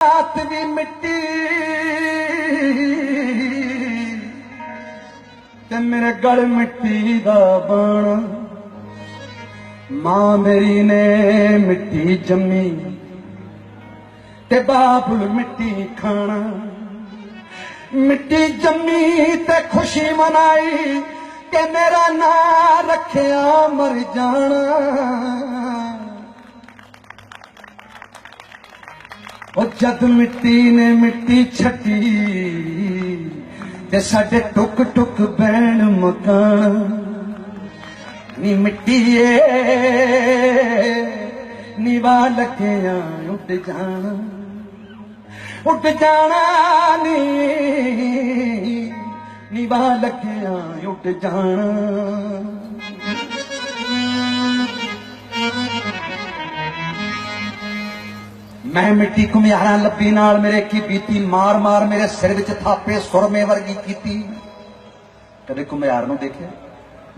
ਰਾਤ ਵੀ ਮਿੱਟੀ ਤੇ ਮੇਰੇ ਗਲ ਮਿੱਟੀ ਦਾ ਬਣ ਮਾਂ ਮੇਰੀ ਨੇ ਮਿੱਟੀ ਜੰਮੀ ਤੇ ਬਾਬੁਲ ਮਿੱਟੀ ਖਾਣਾ ਮਿੱਟੀ ਜੰਮੀ ਤੇ ਖੁਸ਼ੀ ਮਨਾਈ ਕਿ ਮੇਰਾ ਨਾਂ ਰੱਖਿਆ ਮਰ ਜਾਣਾ ਜਦ ਮਿੱਟੀ ਨੇ ਮਿੱਟੀ ਛੱਡੀ ਤੇ ਸਾਡੇ ਟੁਕ ਟੁਕ ਬੈਣ ਮਕਾਨ। ਨੀ ਮਿੱਟੀਏ ਨਿਵਾ ਲੱਗਿਆ ਉੱਡ ਜਾਣਾ। ਉੱਡ ਜਾਣਾ ਨੀ ਨਿਵਾ ਲੱਗਿਆ ਉੱਡ ਜਾਣਾ। ਮੈਂ ਮਿੱਟੀ ਘੁਮਿਆਰਾਂ ਲੱਭੀ ਨਾਲ ਮੇਰੇ ਕੀ ਬੀਤੀ, ਮਾਰ ਮਾਰ ਮੇਰੇ ਸਿਰ ਵਿੱਚ ਥਾਪੇ, ਸੁਰਮੇ ਵਰਗੀ ਕੀਤੀ। ਕਦੇ ਘੁਮਿਆਰ ਨੂੰ ਦੇਖਿਆ?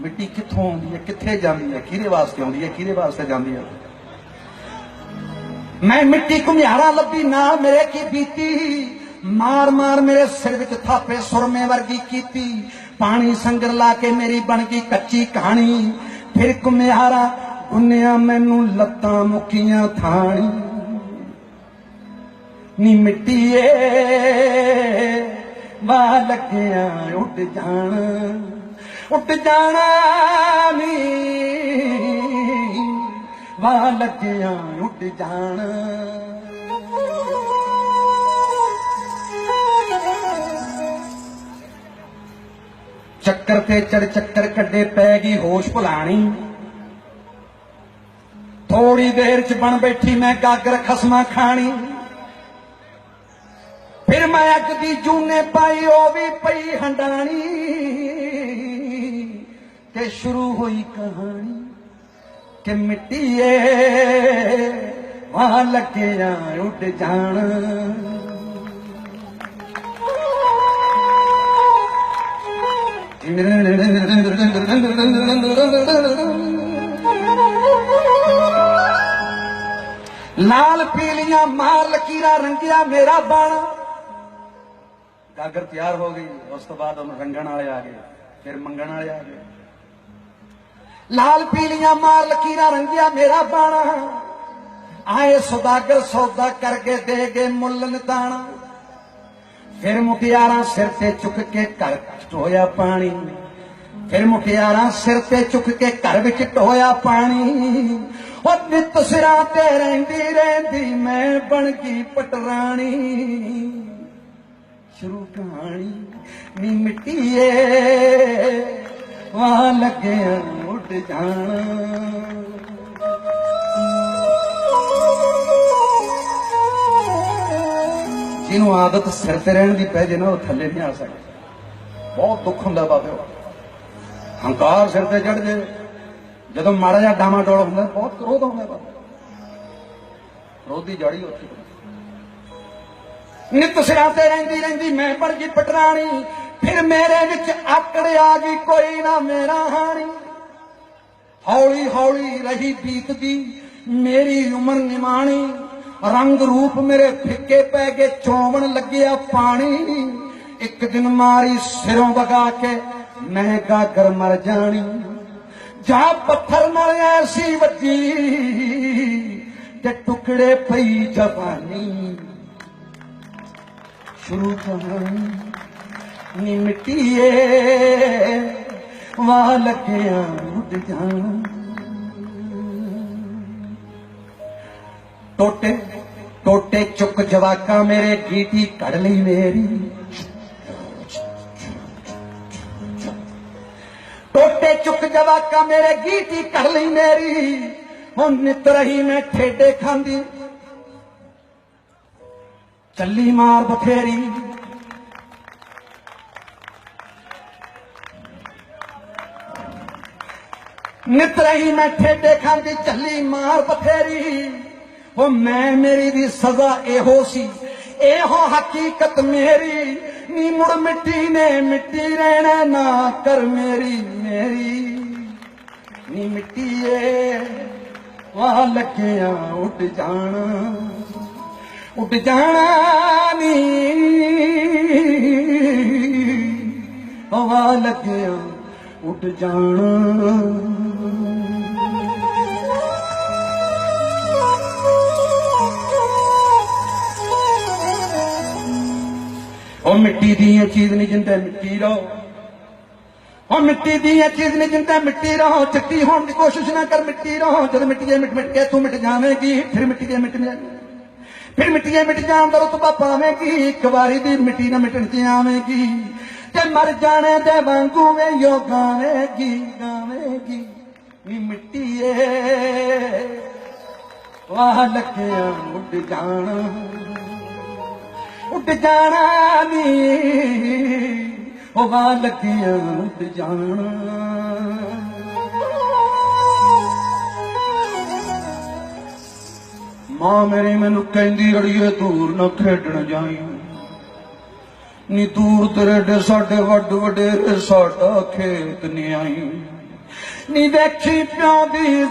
ਮਿੱਟੀ ਕਿੱਥੋਂ ਆਉਂਦੀ ਹੈ? ਕਿੱਥੇ ਜਾਂਦੀ ਹੈ? ਕਿਹਦੇ ਵਾਸਤੇ ਆਉਂਦੀ ਹੈ? ਕਿਹਦੇ ਵਾਸਤੇ ਜਾਂਦੀ ਹੈ? ਮੈਂ ਮਿੱਟੀ ਘੁਮਿਆਰਾਂ ਲੱਭੀ, ਨਾਲ ਮੇਰੇ ਕੀ ਬੀਤੀ, ਮਾਰ ਮਾਰ ਮੇਰੇ ਸਿਰ ਵਿੱਚ ਥਾਪੇ, ਸੁਰਮੇ ਵਰਗੀ ਕੀਤੀ। ਪਾਣੀ ਸੰਗਰ ਲਾ ਕੇ ਮੇਰੀ ਬਣ ਗਈ ਕੱਚੀ ਕਹਾਣੀ। ਫਿਰ ਘੁਮਿਆਰਾ ਗੁੰਨਿਆ ਮੈਨੂੰ ਲੱਤਾਂ ਮੁੱਕੀਆਂ ਥਾਣੀ। ਨੀ ਮਿੱਟੀਏ ਵਾ ਲੱਗਿਆ ਉੱਡ ਜਾਣਾ ਉੱਡ ਜਾਣਾ ਨੀ। ਵਾ ਲੱਗਿਆ ਉੱਡ ਜਾਣਾ। ਚੱਕਰ ਤੇ ਚੜ ਚੱਕਰ ਕੱਢੇ ਪੈ ਗਈ ਹੋਸ਼ ਭੁਲਾਣੀ। ਥੋੜੀ ਦੇਰ ਚ ਬਣ ਬੈਠੀ ਮੈਂ ਗਾਗਰ ਖਸਮਾ ਖਾਣੀ। ਫਿਰ ਦੀ ਜੂਨੇ ਪਾਈ, ਉਹ ਵੀ ਪਈ ਹੰਡਾਣੀ। ਤੇ ਸ਼ੁਰੂ ਹੋਈ ਕਹਾਣੀ ਕਿ ਮਿੱਟੀਏ, ਵਾਹ ਲੱਗਿਆ ਉੱਡ ਜਾਣ। ਲਾਲ ਪੀਲੀਆਂ ਮਾਰ ਲਕੀਰਾਂ ਰੰਗਿਆ ਮੇਰਾ ਬਾਣਾ। ਗਾਗਰ ਤਿਆਰ ਹੋ ਗਈ, ਉਸ ਤੋਂ ਬਾਅਦ ਉਹਨੂੰ ਰੰਗਣ ਵਾਲੇ ਆ ਗਏ, ਫਿਰ ਮੰਗਣ ਵਾਲੇ ਆ ਗਏ। ਲਾਲ ਪੀਲੀਆਂ ਮਾਰ ਲਕੀਰਾਂ ਰੰਗਿਆ ਮੇਰਾ ਬਾਣਾ। ਆਏ ਸੁਦਾਗਰ ਸੌਦਾ ਕਰਕੇ ਦੇ ਗਏ ਮੁੱਲ ਨਿਤਾਣਾ। ਫਿਰ ਮੁਟਿਆਰਾਂ ਸਿਰ ਤੇ ਚੁੱਕ ਕੇ ਘਰ ਢੋਇਆ ਪਾਣੀ। ਫਿਰ ਮੁਖਿਆਰਾਂ ਸਿਰ ਤੇ ਚੁੱਕ ਕੇ ਘਰ ਵਿੱਚ ਢੋਇਆ ਪਾਣੀ। ਉਹ ਨਿਤ ਸਿਰਾਂ ਤੇ ਰਹਿੰਦੀ ਰਹਿੰਦੀ ਮੈਂ ਬਣ ਗਈ ਪਟਰਾਣੀ। ਸ਼ੁਰੂ ਕਹਾਣੀ ਨੀ ਮਿੱਟੀਏ। ਵਾਹ ਲੱਗਿਆ ਉੱਡ ਜਾਣਾ। ਜਿਹਨੂੰ ਆਦਤ ਸਿਰ ਤੇ ਰਹਿਣ ਦੀ ਪੈ ਜੇ ਨਾ, ਉਹ ਥੱਲੇ ਨਹੀਂ ਆ ਸਕਦਾ। ਬਹੁਤ ਦੁੱਖ ਹੁੰਦਾ ਬਾਬੇ ਹੰਕਾਰ ਸਿਰ ਤੇ ਚੜ ਜੇ। ਜਦੋਂ ਮਾੜਾ ਜਿਹਾ ਡਾਮਾ ਡੋਲ ਹੁੰਦਾ, ਬਹੁਤ ਕ੍ਰੋਧ ਆਉਂਦਾ ਬਾਬੇ। ਕ੍ਰੋਧ ਦੀ ਜੜੀ ਉੱਥੇ। ਨਿਤ ਸਿਰਾਂ ਤੇ ਰਹਿੰਦੀ ਰਹਿੰਦੀ ਮੈਂ ਬਣ ਗਈ ਪਟਰਾਣੀ। ਫਿਰ ਮੇਰੇ ਵਿੱਚ ਆਕੜ ਆ ਗਈ, ਕੋਈ ਨਾ ਮੇਰਾ ਹਾਣੀ। ਹੌਲੀ ਹੌਲੀ ਰਹੀ ਬੀਤਦੀ ਮੇਰੀ ਉਮਰ ਨਿਮਾਣੀ। ਰੰਗ ਰੂਪ ਮੇਰੇ ਫਿੱਕੇ ਪੈ ਗਏ, ਚੋਵਣ ਲੱਗਿਆ ਪਾਣੀ। ਇੱਕ ਦਿਨ ਮਾਰੀ ਸਿਰੋਂ ਵਗਾ ਕੇ, ਮੈਂ ਗਾਗਰ ਮਰ ਜਾਣੀ। ਜਾ ਪੱਥਰ ਨਾਲ ਐਸੀ ਵੱਜੀ, ਤੇ ਟੁਕੜੇ ਪਈ ਜਵਾਨੀ। ਸ਼ੁਰੂ ਕਹਾਣੀ ਨੀ ਲੱਗਿਆ ਉੱਡ ਜਾਣਾ। ਟੋਟੇ ਟੋਟੇ ਚੁੱਕ ਜਵਾਕਾਂ ਮੇਰੇ ਗੀਤੀ ਕੱਢ ਲਈ ਮੇਰੀ। ਟੋਟੇ ਚੁੱਕ ਜਵਾਕਾਂ ਮੇਰੇ ਗੀਤੀ ਕੱਢ ਲਈ ਮੇਰੀ। ਹੁਣ ਨਿਤ ਰਹੀ ਮੈਂ ਠੇਡੇ ਖਾਂਦੀ। ਚੱਲੀ ਮਾਰ ਬਥੇਰੀ। ਨਿਤ ਰਹੀ ਮੈਂ ਠੇਡੇ ਖਾਂਦੀ ਚੱਲੀ ਮਾਰ ਬਥੇਰੀ। ਉਹ ਮੈਂ ਮੇਰੀ ਦੀ ਸਜ਼ਾ ਇਹੋ ਸੀ, ਇਹੋ ਹਕੀਕਤ ਮੇਰੀ। ਨੀ ਮੁੜ ਮਿੱਟੀ ਨੇ ਮਿੱਟੀ ਰਹਿਣਾ ਨਾ ਕਰ ਮੇਰੀ ਮੇਰੀ। ਨੀ ਮਿੱਟੀਏ ਵਾਹ ਲੱਗਿਆ ਉੱਡ ਜਾਣਾ। ਉੱਡ ਜਾਣਾ ਨੀ। ਹਵਾ ਲੱਗਿਆ ਉੱਡ ਜਾਣਾ। ਉਹ ਮਿੱਟੀ ਦੀ ਚੀਜ਼ ਨਹੀਂ ਜਿੰਦੇ ਮਿੱਟੀ ਰਹੋ। ਉਹ ਮਿੱਟੀ ਦੀ ਇਹ ਚੀਜ਼ ਨਹੀਂ ਜਿੰਦੇ ਮਿੱਟੀ ਰਹੋ। ਚਿੱਟੀ ਹੋਣ ਦੀ ਕੋਸ਼ਿਸ਼ ਨਾ ਕਰ, ਮਿੱਟੀ ਰਹੋ। ਜਦ ਮਿੱਟੀਏ ਮਿਟ ਮਿਟ ਕੇ ਤੂੰ ਮਿਟ ਜਾਵੇਂਗੀ, ਫਿਰ ਮਿੱਟੀਏ ਮਿਟ ਜਾਵੇਂਗੀ ਫਿਰ ਮਿੱਟੀਏ ਮਿਟ ਜਾਣ ਦਾ ਰਤਬਾ ਪਾਵੇਂਗੀ। ਇੱਕ ਵਾਰੀ ਦੀ ਮਿੱਟੀ ਨਾ ਮਿਟਣ ਚ ਆਵੇਂਗੀ। ਤੇ ਮਰ ਜਾਣੇ ਦੇ ਵਾਂਗੂ ਵੇ ਯੋ ਗਾਵੇਂਗੀ ਗਾਵੇਂਗੀ ਨੀ ਮਿੱਟੀਏ। ਵਾਹ ਲੱਗਿਆ ਉੱਡ ਜਾਣਾ। ਉੱਡ ਜਾਣਾ ਨੀ। ਉਹ ਵਾ ਲੱਗਿਆ ਉੱਡ ਜਾਣਾ। ਮਾਂ ਮੇਰੀ, ਮੈਨੂੰ ਕਹਿੰਦੀ ਅੜੀਏ ਦੂਰ ਨਾ ਖੇਡਣ ਜਾਈ। ਨੀ ਦੂਰ ਤੇਰੇ ਡੇ, ਸਾਡੇ ਵੱਡ ਵਡੇਰੇ, ਸਾਡਾ ਖੇਤ ਨਹੀਂ ਆਈ ਨੀ ਦੇਖੀ ਪਿਓ ਦੀ